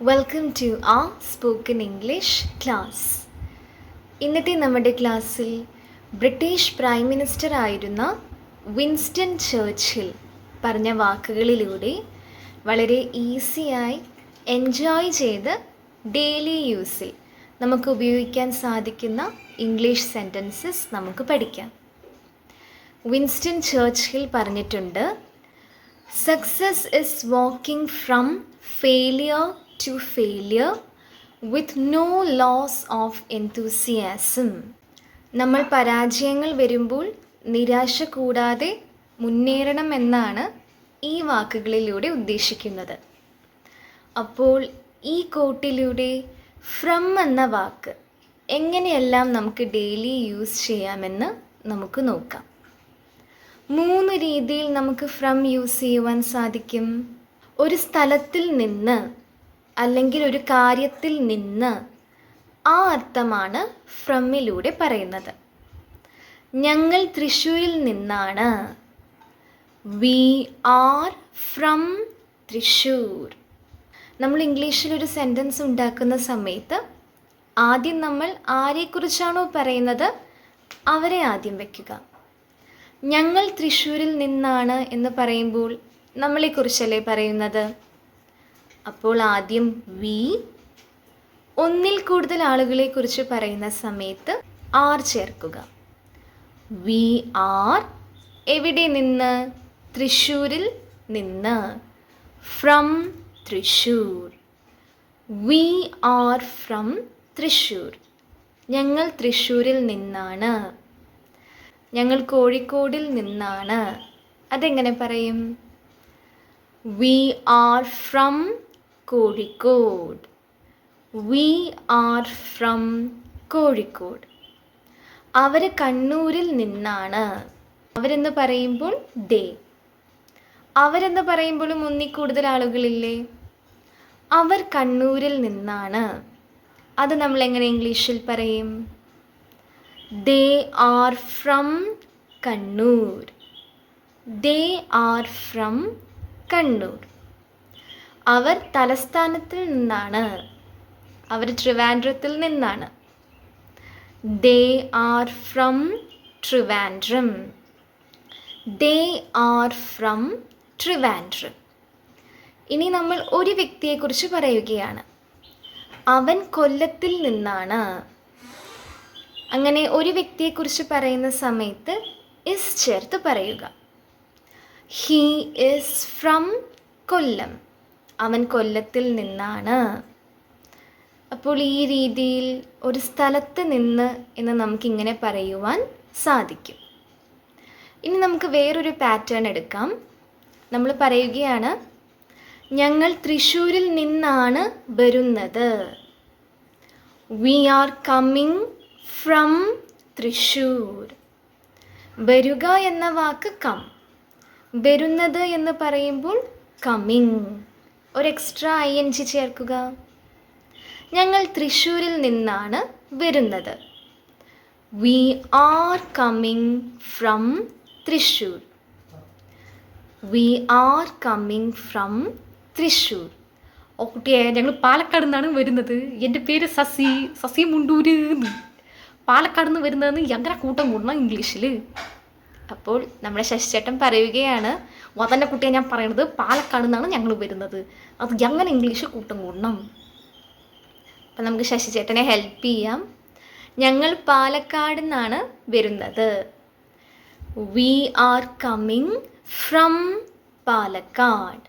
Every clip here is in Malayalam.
Welcome to a spoken English class ഇന്നത്തെ നമ്മുടെ ക്ലാസ്സിൽ ബ്രിട്ടീഷ് പ്രൈം മിനിസ്റ്റർ ആയിരുന്ന വിൻസ്റ്റൺ ചേർച്ചിൽ പറഞ്ഞ വാക്കുകളിലൂടെ വളരെ ഈസിയായി എൻജോയ് ചെയ്ത് ഡെയിലി യൂസിൽ നമുക്ക് ഉപയോഗിക്കാൻ സാധിക്കുന്ന ഇംഗ്ലീഷ് സെന്റൻസസ് നമുക്ക് പഠിക്കാം. വിൻസ്റ്റൺ ചേർച്ചിൽ പറഞ്ഞിട്ടുണ്ട് success is walking from failure to failure with no loss of enthusiasm. നമ്മൾ പരാജയങ്ങൾ വരുമ്പോൾ നിരാശ കൂടാതെ മുന്നേറണം എന്നാണ് ഈ വാക്കുകളിലൂടെ ഉദ്ദേശിക്കുന്നത്. അപ്പോൾ ഈ കോട്ടിലൂടെ ഫ്രം എന്ന വാക്ക് എങ്ങനെയെല്ലാം നമുക്ക് ഡെയിലി യൂസ് ചെയ്യാമെന്ന് നമുക്ക് നോക്കാം. മൂന്ന് രീതിയിൽ നമുക്ക് ഫ്രം യൂസ് ചെയ്യുവാൻ സാധിക്കും. ഒരു സ്ഥലത്തിൽ നിന്ന് അല്ലെങ്കിൽ ഒരു കാര്യത്തിൽ നിന്ന് ആ അർത്ഥമാണ് ഫ്രമ്മിലൂടെ പറയുന്നത്. ഞങ്ങൾ തൃശ്ശൂരിൽ നിന്നാണ്. We are from Thrissur. നമ്മൾ ഇംഗ്ലീഷിൽ ഒരു സെന്റൻസ് ഉണ്ടാക്കുന്ന സമയത്ത് ആദ്യം നമ്മൾ ആരെക്കുറിച്ചാണോ പറയുന്നത്? അവരെ ആദ്യം വയ്ക്കുക ഞങ്ങൾ തൃശ്ശൂരിൽ നിന്നാണ് എന്ന് പറയുമ്പോൾ നമ്മളെക്കുറിച്ചല്ലേ പറയുന്നത്? അപ്പോൾ ആദ്യം വി. ഒന്നിൽ കൂടുതൽ ആളുകളെ കുറിച്ച് പറയുന്ന സമയത്ത് ആർ ചേർക്കുക. വി ആർ എവിടെ നിന്ന്? തൃശ്ശൂരിൽ നിന്ന്. From Thrissur. We are from Thrissur. ഞങ്ങൾ തൃശ്ശൂരിൽ നിന്നാണ്. ഞങ്ങൾ കോഴിക്കോടിൽ നിന്നാണ്. അതെങ്ങനെ പറയും? We are from Kozhikode. We are from Kozhikode. അവർ കണ്ണൂരിൽ നിന്നാണ്. അവരെന്ന് പറയുമ്പോൾ ദേ. അവരെന്ന് പറയുമ്പോഴും ഒന്നി കൂടുതൽ ആളുകളില്ലേ? അവർ കണ്ണൂരിൽ നിന്നാണ്. അത് നമ്മൾ എങ്ങനെ ഇംഗ്ലീഷിൽ പറയും? They are from Kannur. They are from Kannur. അവർ തലസ്ഥാനത്തിൽ നിന്നാണ്. അവർ ട്രിവാൻഡ്രത്തിൽ നിന്നാണ്. They are from Trivandrum they are from Trivandrum ഇനി നമ്മൾ ഒരു വ്യക്തിയെക്കുറിച്ച് പറയുകയാണ്. അവൻ കൊല്ലത്തിൽ നിന്നാണ്. അങ്ങനെ ഒരു വ്യക്തിയെക്കുറിച്ച് പറയുന്ന സമയത്ത് ഇസ് ചേർത്ത് പറയുക. He is from Kollam. അവൻ കൊല്ലത്തിൽ നിന്നാണ്. അപ്പോൾ ഈ രീതിയിൽ ഒരു സ്ഥലത്ത് നിന്ന് എന്ന് നമുക്കിങ്ങനെ പറയുവാൻ സാധിക്കും. ഇനി നമുക്ക് വേറൊരു പാറ്റേൺ എടുക്കാം. നമ്മൾ പറയുകയാണ് ഞങ്ങൾ തൃശ്ശൂരിൽ നിന്നാണ് വരുന്നത്. We are coming from Thrissur. വരുക എന്ന വാക്ക് കം വരുന്നത് എന്ന് പറയുമ്പോൾ കമ്മിങ് ഒരു എക്സ്ട്രാ ഐ എൻ ജി ചേർക്കുക. ഞങ്ങൾ തൃശ്ശൂരിൽ നിന്നാണ് വരുന്നത്. We are coming from Thrissur. We are coming from Thrissur. കുട്ടിയെ ഞങ്ങൾ പാലക്കാട് നിന്നാണ് വരുന്നത്. എന്റെ പേര് സസി. സസി മുണ്ടൂര് പാലക്കാട് നിന്ന് വരുന്നതെന്ന് എങ്ങനെ കൂട്ടം കൂടണം ഇംഗ്ലീഷിൽ അപ്പോൾ നമ്മുടെ ശശിചേട്ടൻ പറയുകയാണ് വതന്റെ കുട്ടിയെ ഞാൻ പറയണത് പാലക്കാട് നിന്നാണ് ഞങ്ങൾ വരുന്നത്. അത് എങ്ങനെ ഇംഗ്ലീഷ് കൂട്ടം കൂടണം? അപ്പം നമുക്ക് ശശിചേട്ടനെ ഹെൽപ്പ് ചെയ്യാം. ഞങ്ങൾ പാലക്കാട് നിന്നാണ് വരുന്നത്. We are coming from Palakkad.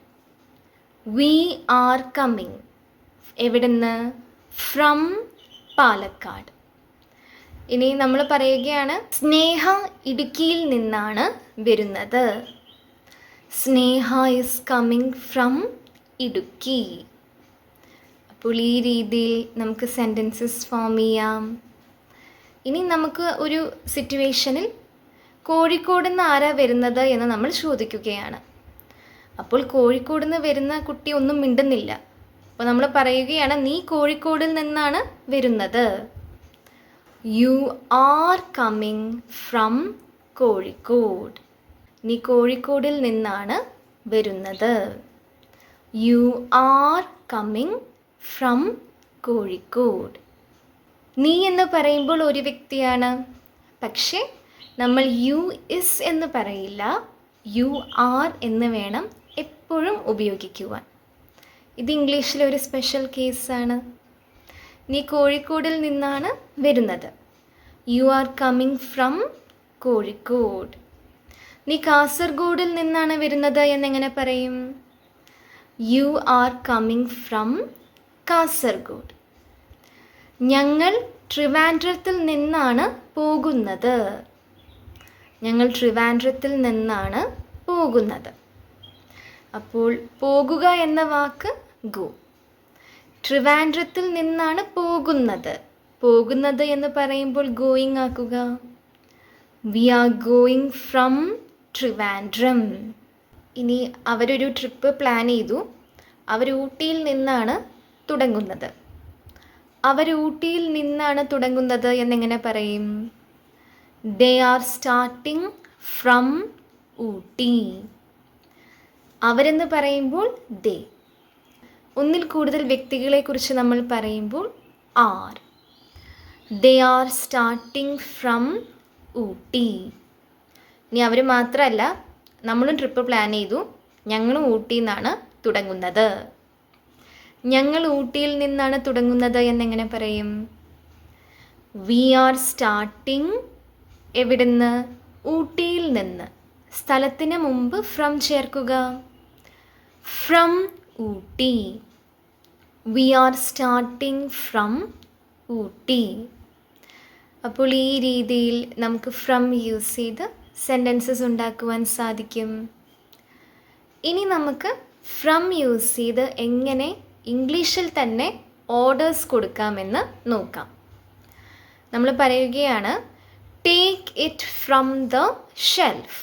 We are coming എവിടുന്ന്? ഫ്രം പാലക്കാട്. ഇനി നമ്മൾ പറയുകയാണ് സ്നേഹ ഇടുക്കിയിൽ നിന്നാണ് വരുന്നത്. Sneha is coming from Idukki. അപ്പോൾ ഈ രീതിയിൽ നമുക്ക് സെന്റൻസസ് ഫോം ചെയ്യാം. ഇനി നമുക്ക് ഒരു സിറ്റുവേഷനിൽ കോഴിക്കോട് നിന്ന് ആരാ വരുന്നത് എന്ന് നമ്മൾ ചോദിക്കുകയാണ്. അപ്പോൾ കോഴിക്കോട് നിന്ന് വരുന്ന കുട്ടി ഒന്നും മിണ്ടുന്നില്ല. അപ്പോൾ നമ്മൾ പറയുകയാണ് നീ കോഴിക്കോടിൽ നിന്നാണ് വരുന്നത്. You are coming from Kozhikode. നീ കോഴിക്കോടിൽ നിന്നാണ് വരുന്നത്. You are coming from Kozhikode. നീ എന്ന് പറയുമ്പോൾ ഒരു വ്യക്തിയാണ്. പക്ഷേ നമ്മൾ യു ഇസ് എന്ന് പറയില്ല. യു ആർ എന്ന് വേണം എപ്പോഴും ഉപയോഗിക്കുവാൻ. ഇത് ഇംഗ്ലീഷിലെ ഒരു സ്പെഷ്യൽ കേസാണ് നീ കോഴിക്കോടിൽ നിന്നാണ് വരുന്നത്. You are coming from Kozhikode. നീ കാസർഗോഡിൽ നിന്നാണ് വരുന്നത് എന്നെങ്ങനെ പറയും? You are coming from Kasaragod. ഞങ്ങൾ ട്രിവാൻഡ്രത്തിൽ നിന്നാണ് പോകുന്നത്. ഞങ്ങൾ ട്രിവാൻഡ്രത്തിൽ നിന്നാണ് പോകുന്നത്. അപ്പോൾ പോകുക എന്ന വാക്ക് ഗോ. ട്രിവാൻഡ്രത്തിൽ നിന്നാണ് പോകുന്നത്. പോകുന്നത് എന്ന് പറയുമ്പോൾ ഗോയിങ് ആക്കുക. We are going from Trivandrum. ഇനി അവരൊരു ട്രിപ്പ് പ്ലാൻ ചെയ്തു. അവർ ഊട്ടിയിൽ നിന്നാണ് തുടങ്ങുന്നത്. അവർ ഊട്ടിയിൽ നിന്നാണ് തുടങ്ങുന്നത് എന്നെങ്ങനെ പറയും? They are starting from Ooty. അവരെന്ന് പറയുമ്പോൾ ദേ ഒന്നിൽ കൂടുതൽ വ്യക്തികളെക്കുറിച്ച് നമ്മൾ പറയുമ്പോൾ are. They are starting from Ooty. ഇനി അവർ മാത്രമല്ല നമ്മളും ട്രിപ്പ് പ്ലാൻ ചെയ്തു. ഞങ്ങളും ഊട്ടിയിൽ നിന്നാണ് തുടങ്ങുന്നത്. ഞങ്ങൾ ഊട്ടിയിൽ നിന്നാണ് തുടങ്ങുന്നത് എന്നെങ്ങനെ പറയും? വി ആർ സ്റ്റാർട്ടിങ് എവിടുന്ന്? ഊട്ടിയിൽ നിന്ന്. സ്ഥലത്തിന് മുമ്പ് ഫ്രം ചേർക്കുക. From Ooty. We are starting from Ooty. അപ്പോൾ ഈ രീതിയിൽ നമുക്ക് ഫ്രം യൂസ് ചെയ്ത് സെന്റൻസസ് ഉണ്ടാക്കുവാൻ സാധിക്കും. ഇനി നമുക്ക് ഫ്രം യൂസ് ചെയ്ത് എങ്ങനെ ഇംഗ്ലീഷിൽ തന്നെ ഓർഡേഴ്സ് കൊടുക്കാമെന്ന് നോക്കാം. നമ്മൾ പറയുകയാണ് take it from the shelf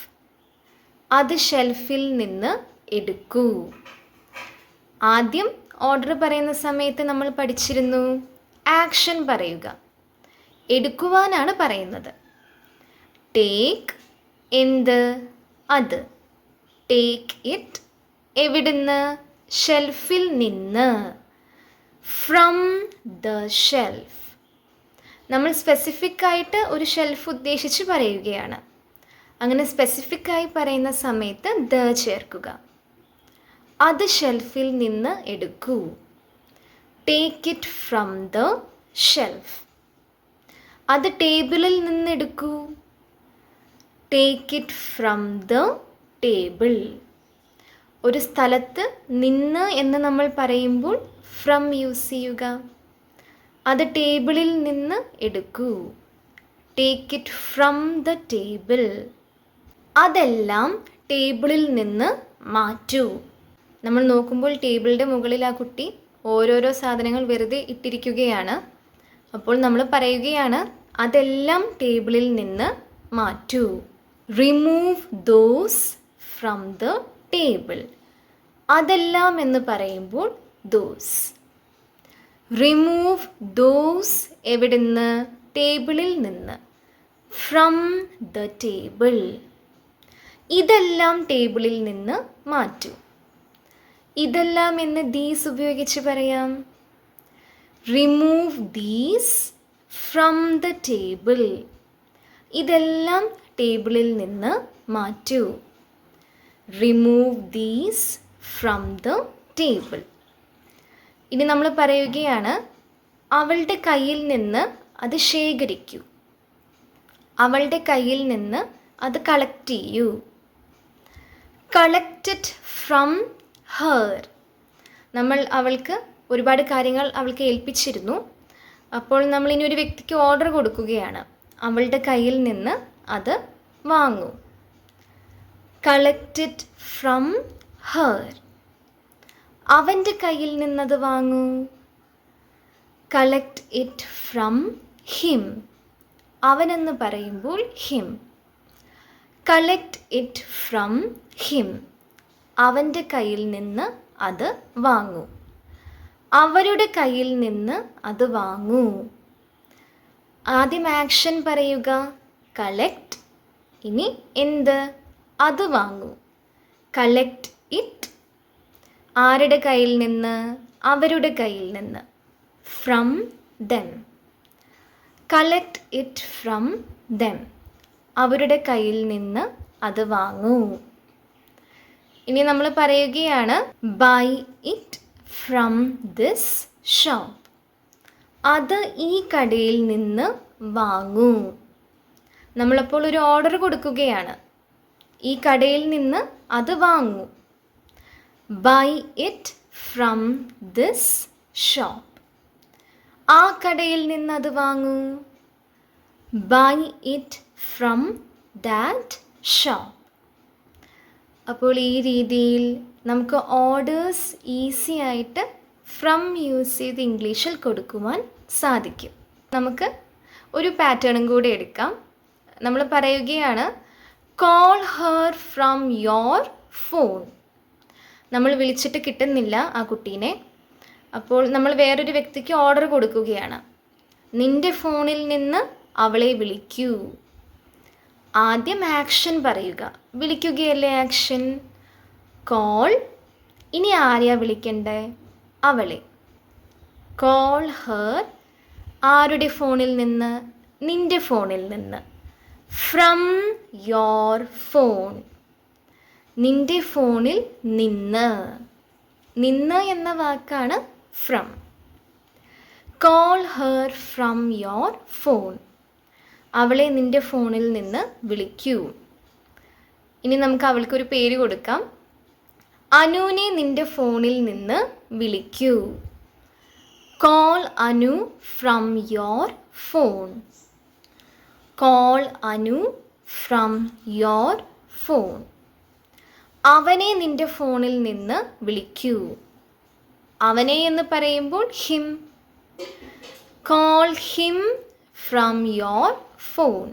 അത് ഷെൽഫിൽ നിന്ന് എടുക്കൂ. ആദ്യം ഓർഡർ പറയുന്ന സമയത്ത് നമ്മൾ പഠിച്ചിരുന്നു ആക്ഷൻ പറയുക. എടുക്കുവാനാണ് പറയുന്നത്. ടേക്ക് എന്ത്? അത്. ടേക്ക് ഇറ്റ് എവിടുന്ന്? ഷെൽഫിൽ നിന്ന്. ഫ്രം ദ ഷെൽഫ് നമ്മൾ സ്പെസിഫിക് ആയിട്ട് ഒരു ഷെൽഫ് ഉദ്ദേശിച്ച് പറയുകയാണ്. അങ്ങനെ സ്പെസിഫിക്കായി പറയുന്ന സമയത്ത് ദ ചേർക്കുക. അത് ഷെൽഫിൽ നിന്ന് എടുക്കൂ. Take it from the shelf അത് ടേബിളിൽ നിന്ന് എടുക്കൂ. Take it from the table ഒരു സ്ഥലത്ത് നിന്ന് എന്ന് നമ്മൾ പറയുമ്പോൾ ഫ്രം യൂസ് ചെയ്യുക. അത് ടേബിളിൽ നിന്ന് എടുക്കൂ. Take it from the table അതെല്ലാം ടേബിളിൽ നിന്ന് മാറ്റൂ. നമ്മൾ നോക്കുമ്പോൾ ടേബിളിന്റെ മുകളിൽ ആ കുട്ടി ഓരോരോ സാധനങ്ങൾ വെറുതെ ഇട്ടിരിക്കുകയാണ്. അപ്പോൾ നമ്മൾ പറയുകയാണ് അതെല്ലാം ടേബിളിൽ നിന്ന് മാറ്റൂ. Remove those from the table അതെല്ലാം എന്ന് പറയുമ്പോൾ ദോസ് റിമൂവ് ദോസ് എവിടുന്ന്? ടേബിളിൽ നിന്ന്. ഫ്രം ദ ടേബിൾ ഇതെല്ലാം ടേബിളിൽ നിന്ന് മാറ്റൂ. ഇതെല്ലാം എന്ന് ദീസ് ഉപയോഗിച്ച് പറയാം. Remove these from the table ഇതെല്ലാം ടേബിളിൽ നിന്ന് മാറ്റൂ. Remove these from the table ഇനി നമ്മൾ പറയുകയാണ് അവളുടെ കയ്യിൽ നിന്ന് അത് ശേഖരിക്കൂ. അവളുടെ കയ്യിൽ നിന്ന് അത് കളക്ട് ചെയ്യൂ. കളക്റ്റഡ് ഫ്രം ഹർ നമ്മൾ അവൾക്ക് ഒരുപാട് കാര്യങ്ങൾ അവൾക്ക് ഏൽപ്പിച്ചിരുന്നു. അപ്പോൾ നമ്മൾ ഇനി ഒരു വ്യക്തിക്ക് ഓർഡർ കൊടുക്കുകയാണ്. അവളുടെ കയ്യിൽ നിന്ന് അത് വാങ്ങൂ. കളക്റ്റഡ് ഫ്രം ഹർ അവന്റെ കയ്യിൽ നിന്നത് വാങ്ങൂ. കളക്ട് ഇറ്റ് ഫ്രം ഹിം അവനെന്ന് പറയുമ്പോൾ him collect it from him അവന്റെ കയ്യിൽ നിന്ന് അത് വാങ്ങൂ. അവരുടെ കയ്യിൽ നിന്ന് അത് വാങ്ങൂ. ആദ്യം ആക്ഷൻ പറയുക. കളക്ട് ഇനി എന്ത്? അത് വാങ്ങൂ. കളക്ട് ഇറ്റ് ആരുടെ കയ്യിൽ നിന്ന്? അവരുടെ കയ്യിൽ നിന്ന്. From them collect it from them അവരുടെ കയ്യിൽ നിന്ന് അത് വാങ്ങൂ. ഇനി നമ്മൾ പറയുകയാണ് buy it from this shop അത് ഈ കടയിൽ നിന്ന് വാങ്ങൂ. നമ്മളപ്പോൾ ഒരു ഓർഡർ കൊടുക്കുകയാണ്. ഈ കടയിൽ നിന്ന് അത് വാങ്ങൂ. Buy it from this shop ആ കടയിൽ നിന്ന് അത് വാങ്ങൂ. Buy it from that shop അപ്പോൾ ഈ രീതിയിൽ നമുക്ക് ഓർഡേഴ്സ് ഈസി ആയിട്ട് ഫ്രം യൂസ് ചെയ്ത് ഇംഗ്ലീഷിൽ കൊടുക്കുവാൻ സാധിക്കും. നമുക്ക് ഒരു പാറ്റേണും കൂടി എടുക്കാം. നമ്മൾ പറയുകയാണ് call her from your phone നമ്മൾ വിളിച്ചിട്ട് കിട്ടുന്നില്ല ആ കുട്ടീനെ. അപ്പോൾ നമ്മൾ വേറൊരു വ്യക്തിക്ക് ഓർഡർ കൊടുക്കുകയാണ്. നിന്റെ ഫോണിൽ നിന്ന് അവളെ വിളിക്കൂ. ആദ്യം ആക്ഷൻ പറയുക. വിളിക്കുകയല്ലേ ആക്ഷൻ കോൾ ഇനി ആരെയാ വിളിക്കണ്ടേ? അവളെ. കോൾ ഹർ ആരുടെ ഫോണിൽ നിന്ന്? നിന്റെ ഫോണിൽ നിന്ന്. ഫ്രം യോർ ഫോൺ നിന്റെ ഫോണിൽ നിന്ന്. നിന്ന് എന്ന വാക്കാണ് from call her from your phone അവളെ നിന്റെ ഫോണിൽ നിന്ന് വിളിക്കൂ. ഇനി നമുക്ക് അവൾക്ക് ഒരു പേര് കൊടുക്കാം. അനുവിനെ നിന്റെ ഫോണിൽ നിന്ന് വിളിക്കൂ. Call Anu from your phone call Anu from your phone അവനെ നിന്റെ ഫോണിൽ നിന്ന് വിളിക്കൂ. അവനെ എന്ന് പറയുമ്പോൾ him call him from your phone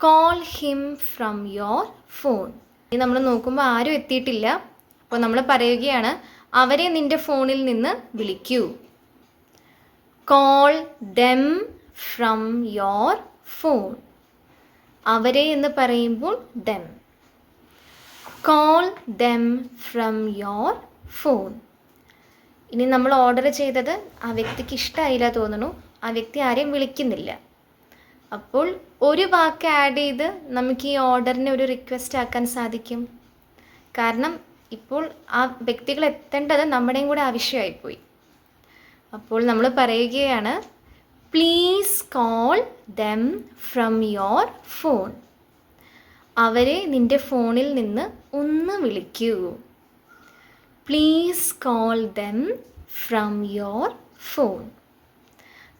call him from your phone ഇനി നമ്മൾ നോക്കുമ്പോൾ ആരും എത്തിയിട്ടില്ല. അപ്പോൾ നമ്മൾ പറയുകയാണ് അവരെ നിന്റെ ഫോണിൽ നിന്ന് വിളിക്കൂ. Call them from your phone അവരെ എന്ന് പറയുമ്പോൾ them call them from your phone ഇനി നമ്മൾ ഓർഡർ ചെയ്തത് ആ വ്യക്തിക്ക് ഇഷ്ടമായില്ല തോന്നുന്നു. ആ വ്യക്തി ആരെയും വിളിക്കുന്നില്ല. അപ്പോൾ ഒരു വാക്ക് ആഡ് ചെയ്ത് നമുക്ക് ഈ ഓർഡറിനെ ഒരു റിക്വസ്റ്റ് ആക്കാൻ സാധിക്കും. കാരണം ഇപ്പോൾ ആ വ്യക്തികൾ എത്തേണ്ടത് നമ്മുടെയും കൂടെ ആവശ്യമായിപ്പോയി. അപ്പോൾ നമ്മൾ പറയുകയാണ് please call them from your phone അവരെ നിന്റെ ഫോണിൽ നിന്ന് ഒന്ന് വിളിക്കൂ. Please call them from your phone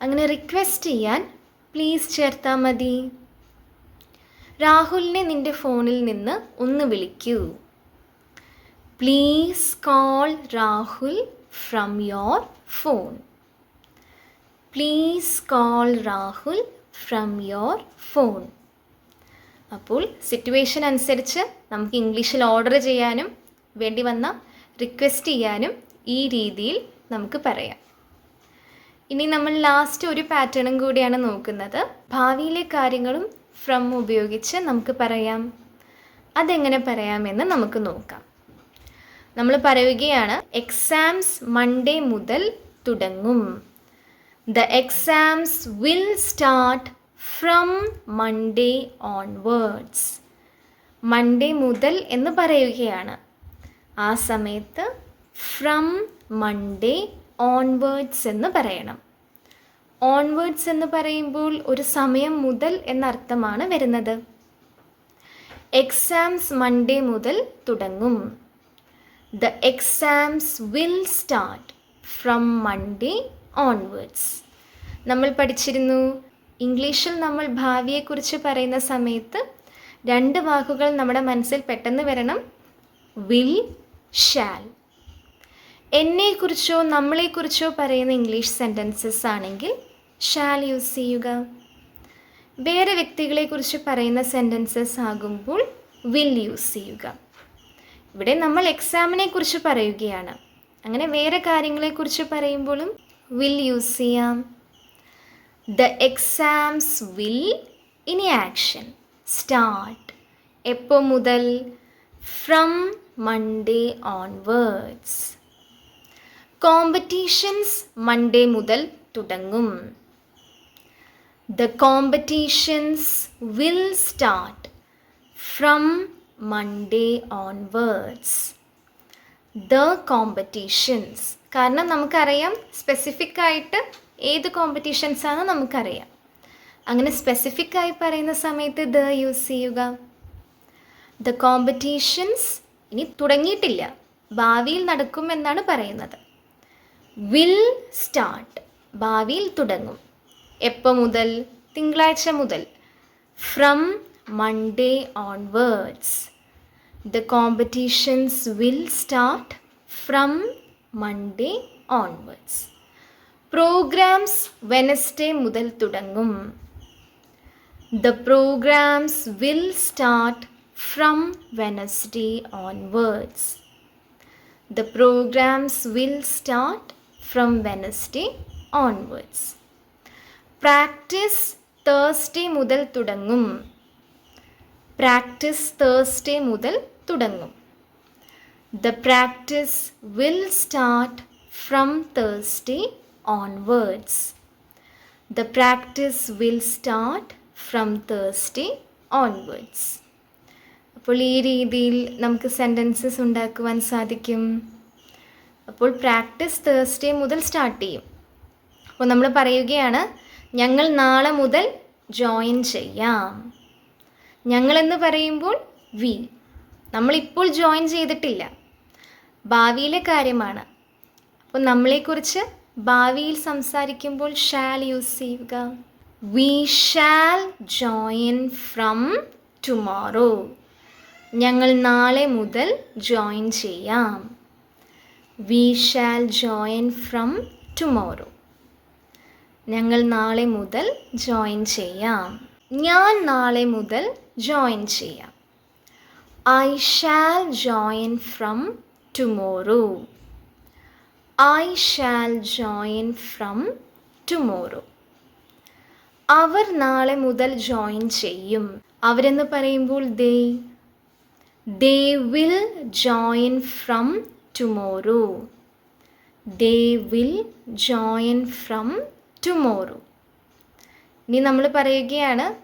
അങ്ങനെ റിക്വസ്റ്റ് ചെയ്യാൻ പ്ലീസ് ചേർത്താൽ മതി. രാഹുലിനെ നിന്റെ ഫോണിൽ നിന്ന് ഒന്ന് വിളിക്കൂ. Please call Rahul from your phone please call Rahul from your phone അപ്പോൾ സിറ്റുവേഷൻ അനുസരിച്ച് നമുക്ക് ഇംഗ്ലീഷിൽ ഓർഡർ ചെയ്യാനും വേണ്ടി വന്ന റിക്വസ്റ്റ് ചെയ്യാനും ഈ രീതിയിൽ നമുക്ക് പറയാം. ഇനി നമ്മൾ ലാസ്റ്റ് ഒരു പാറ്റേണും കൂടിയാണ് നോക്കുന്നത്. ഭാവിയിലെ കാര്യങ്ങളും ഫ്രം ഉപയോഗിച്ച് നമുക്ക് പറയാം. അതെങ്ങനെ പറയാമെന്ന് നമുക്ക് നോക്കാം. നമ്മൾ പറയുകയാണ് എക്സാംസ് മൺഡേ മുതൽ തുടങ്ങും. The exams will start from Monday onwards Monday മുതൽ എന്ന് പറയുകയാണ്. ആ സമയത്ത് ഫ്രം മൺഡേ ഓൺവേർഡ്സ് എന്ന് പറയണം. ഓൺവേർഡ്സ് എന്ന് പറയുമ്പോൾ ഒരു സമയം മുതൽ എന്നർത്ഥമാണ് വരുന്നത്. എക്സാംസ് മൺഡേ മുതൽ തുടങ്ങും. The exams will start from Monday onwards നമ്മൾ പഠിച്ചിരുന്നു. ഇംഗ്ലീഷിൽ നമ്മൾ ഭാവിയെക്കുറിച്ച് പറയുന്ന സമയത്ത് രണ്ട് വാക്കുകൾ നമ്മുടെ മനസ്സിൽ പെട്ടെന്ന് വരണം. വിൽ ഷാൽ എന്നെക്കുറിച്ചോ നമ്മളെക്കുറിച്ചോ പറയുന്ന ഇംഗ്ലീഷ് സെന്റൻസസ് ആണെങ്കിൽ ഷാൽ യൂസ് ചെയ്യുക? വേറെ വ്യക്തികളെക്കുറിച്ച് പറയുന്ന സെന്റൻസസ് ആകുമ്പോൾ വിൽ യൂസ് ചെയ്യുക? ഇവിടെ നമ്മൾ എക്സാമിനെ കുറിച്ച് പറയുകയാണ്. അങ്ങനെ വേറെ കാര്യങ്ങളെക്കുറിച്ച് പറയുമ്പോഴും വിൽ യൂസ് ചെയ്യാം? ദ എക്സാംസ് വിൽ ഇനി ആക്ഷൻ സ്റ്റാർട്ട് എപ്പോൾ മുതൽ? From Monday onwards competitions Monday മുതൽ തുടങ്ങും. The competitions will start from Monday onwards the competitions കാരണം നമുക്കറിയാം സ്പെസിഫിക് ആയിട്ട് ഏത് കോമ്പറ്റീഷൻസ് ആണ് നമുക്കറിയാം. അങ്ങനെ സ്പെസിഫിക് ആയി പറയുന്ന സമയത്ത് ദ യൂസ് ചെയ്യുക. ദ കോമ്പറ്റീഷൻസ് ഇനി തുടങ്ങിയിട്ടില്ല. ഭാവിയിൽ നടക്കും എന്നാണ് പറയുന്നത്. വിൽ സ്റ്റാർട്ട് ഭാവിയിൽ തുടങ്ങും. എപ്പോൾ മുതൽ? തിങ്കളാഴ്ച മുതൽ. From Monday onwards the competitions will start from Monday onwards programmes Wednesday മുതൽ തുടങ്ങും. The programmes will start from Wednesday onwards the programmes will start from Wednesday onwards practice Thursday മുതൽ തുടങ്ങും. പ്രാക്ടീസ് തേഴ്സ്ഡേ മുതൽ തുടങ്ങും. The practice will start from Thursday onwards the practice will start from Thursday onwards അപ്പോൾ ഈ രീതിയിൽ നമുക്ക് സെന്റൻസസ് ഉണ്ടാക്കുവാൻ സാധിക്കും. അപ്പോൾ പ്രാക്ടീസ് തേഴ്സ്ഡേ മുതൽ സ്റ്റാർട്ട് ചെയ്യും. അപ്പോൾ നമ്മൾ പറയുകയാണ് ഞങ്ങൾ നാളെ മുതൽ ജോയിൻ ചെയ്യാം. ഞങ്ങളെന്ന് പറയുമ്പോൾ വി. നമ്മളിപ്പോൾ ജോയിൻ ചെയ്തിട്ടില്ല. ഭാവിയിലെ കാര്യമാണ്. അപ്പോൾ നമ്മളെക്കുറിച്ച് ഭാവിയിൽ സംസാരിക്കുമ്പോൾ ഷാൽ യൂസ് ചെയ്യുക we shall join from tomorrow ഞങ്ങൾ നാളെ മുതൽ ജോയിൻ ചെയ്യാം. We shall join from tomorrow ഞങ്ങൾ നാളെ മുതൽ ജോയിൻ ചെയ്യാം. ഞാൻ നാളെ മുതൽ ജോയിൻ ചെയ്യാം. I shall join from tomorrow I shall join from tomorrow അവർ നാളെ മുതൽ ജോയിൻ ചെയ്യും. അവരെന്ന് പറയുമ്പോൾ they they will join from tomorrow they will join from tomorrow ഇനി നമ്മൾ പറയുകയാണ്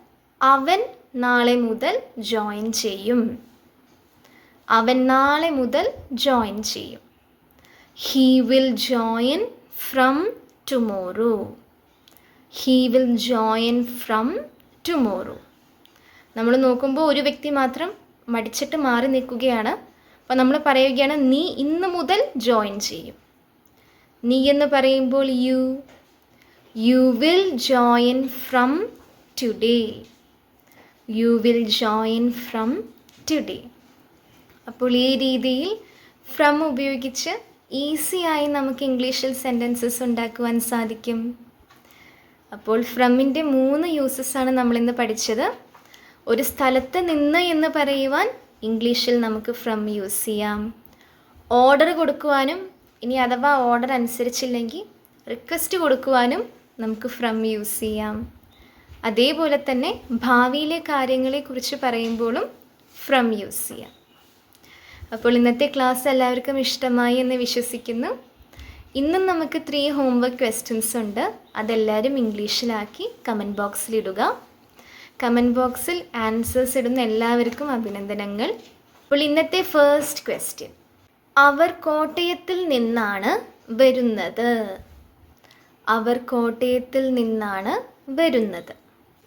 അവൻ നാളെ മുതൽ ജോയിൻ ചെയ്യും. അവൻ നാളെ മുതൽ ജോയിൻ ചെയ്യും. He will join from tomorrow he will join from tomorrow നമ്മൾ നോക്കുമ്പോൾ ഒരു വ്യക്തി മാത്രം മടിച്ചിട്ട് മാറി നിൽക്കുകയാണ്. അപ്പോൾ നമ്മൾ പറയുകയാണ് നീ ഇന്ന് മുതൽ ജോയിൻ ചെയ്യും. നീ എന്ന് പറയുമ്പോൾ you you will join from today you will join from today അപ്പോൾ ഈ രീതിയിൽ ഫ്രം ഉപയോഗിച്ച് ഈസിയായി നമുക്ക് ഇംഗ്ലീഷിൽ സെന്റൻസസ് ഉണ്ടാക്കുവാൻ സാധിക്കും. അപ്പോൾ ഫ്രമിന്റെ മൂന്ന് യൂസസ് ആണ് നമ്മളിന്ന് പഠിച്ചത്. ഒരു സ്ഥലത്ത് നിന്ന് എന്ന് പറയുവാൻ ഇംഗ്ലീഷിൽ നമുക്ക് ഫ്രം യൂസ് ചെയ്യാം. ഓർഡർ കൊടുക്കുവാനും ഇനി അഥവാ ഓർഡർ അനുസരിച്ചില്ലെങ്കിൽ റിക്വസ്റ്റ് കൊടുക്കുവാനും നമുക്ക് ഫ്രം യൂസ് ചെയ്യാം. അതേപോലെ തന്നെ ഭാവിയിലെ കാര്യങ്ങളെക്കുറിച്ച് പറയുമ്പോഴും ഫ്രം യൂസ് ചെയ്യാം. അപ്പോൾ ഇന്നത്തെ ക്ലാസ് എല്ലാവർക്കും ഇഷ്ടമായി എന്ന് വിശ്വസിക്കുന്നു. ഇന്നും നമുക്ക് ത്രീ ഹോംവർക്ക് ക്വസ്റ്റ്യൻസ് ഉണ്ട്. അതെല്ലാവരും ഇംഗ്ലീഷിലാക്കി കമന്റ് ബോക്സിൽ ഇടുക. കമന്റ് ബോക്സിൽ ആൻസേഴ്സ് ഇടുന്ന എല്ലാവർക്കും അഭിനന്ദനങ്ങൾ. അപ്പോൾ ഇന്നത്തെ ഫേസ്റ്റ് ക്വസ്റ്റ്യൻ അവർ കോട്ടയത്തിൽ നിന്നാണ് വരുന്നത്. അവർ കോട്ടയത്തിൽ നിന്നാണ് വരുന്നത്.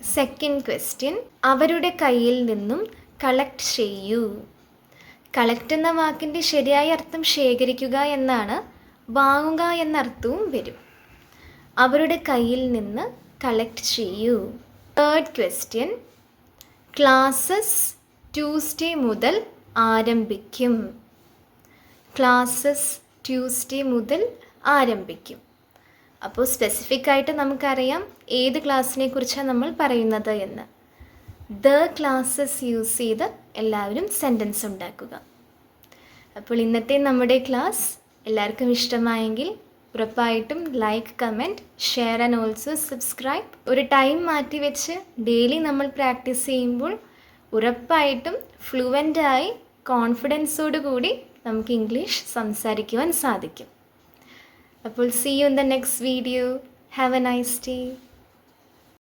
സെക്കൻഡ് ക്വസ്റ്റ്യൻ അവരുടെ കയ്യിൽ നിന്നും കളക്ട് ചെയ്യൂ. കളക്ട് എന്ന വാക്കിന്റെ ശരിയായ അർത്ഥം ശേഖരിക്കുക എന്നാണ്. വാങ്ങുക എന്ന അർത്ഥവും വരും. അവരുടെ കയ്യിൽ നിന്ന് കളക്ട് ചെയ്യൂ. തേർഡ് ക്വസ്റ്റ്യൻ ക്ലാസ്സസ് ട്യൂസ്ഡേ മുതൽ ആരംഭിക്കും. ക്ലാസ്സസ് ട്യൂസ്ഡേ മുതൽ ആരംഭിക്കും. അപ്പോൾ സ്പെസിഫിക് ആയിട്ട് നമുക്കറിയാം ഏത് ക്ലാസ്സിനെ കുറിച്ചാണ് നമ്മൾ പറയുന്നത് എന്ന്. ദ ക്ലാസ്സസ് യൂസ് ചെയ്ത് എല്ലാവരും സെന്റൻസ് ഉണ്ടാക്കുക. അപ്പോൾ ഇന്നത്തെ നമ്മുടെ ക്ലാസ് എല്ലാവർക്കും ഇഷ്ടമായെങ്കിൽ ഉറപ്പായിട്ടും like comment share and also subscribe ഒരു ടൈം മാറ്റി വെച്ച് ഡെയിലി നമ്മൾ പ്രാക്ടീസ് ചെയ്യുമ്പോൾ ഉറപ്പായിട്ടും ഫ്ലുവന്റായി കോൺഫിഡൻസോടു കൂടി നമുക്ക് ഇംഗ്ലീഷ് സംസാരിക്കുവാൻ സാധിക്കും. അപ്പോൾ see you in the next video have a nice day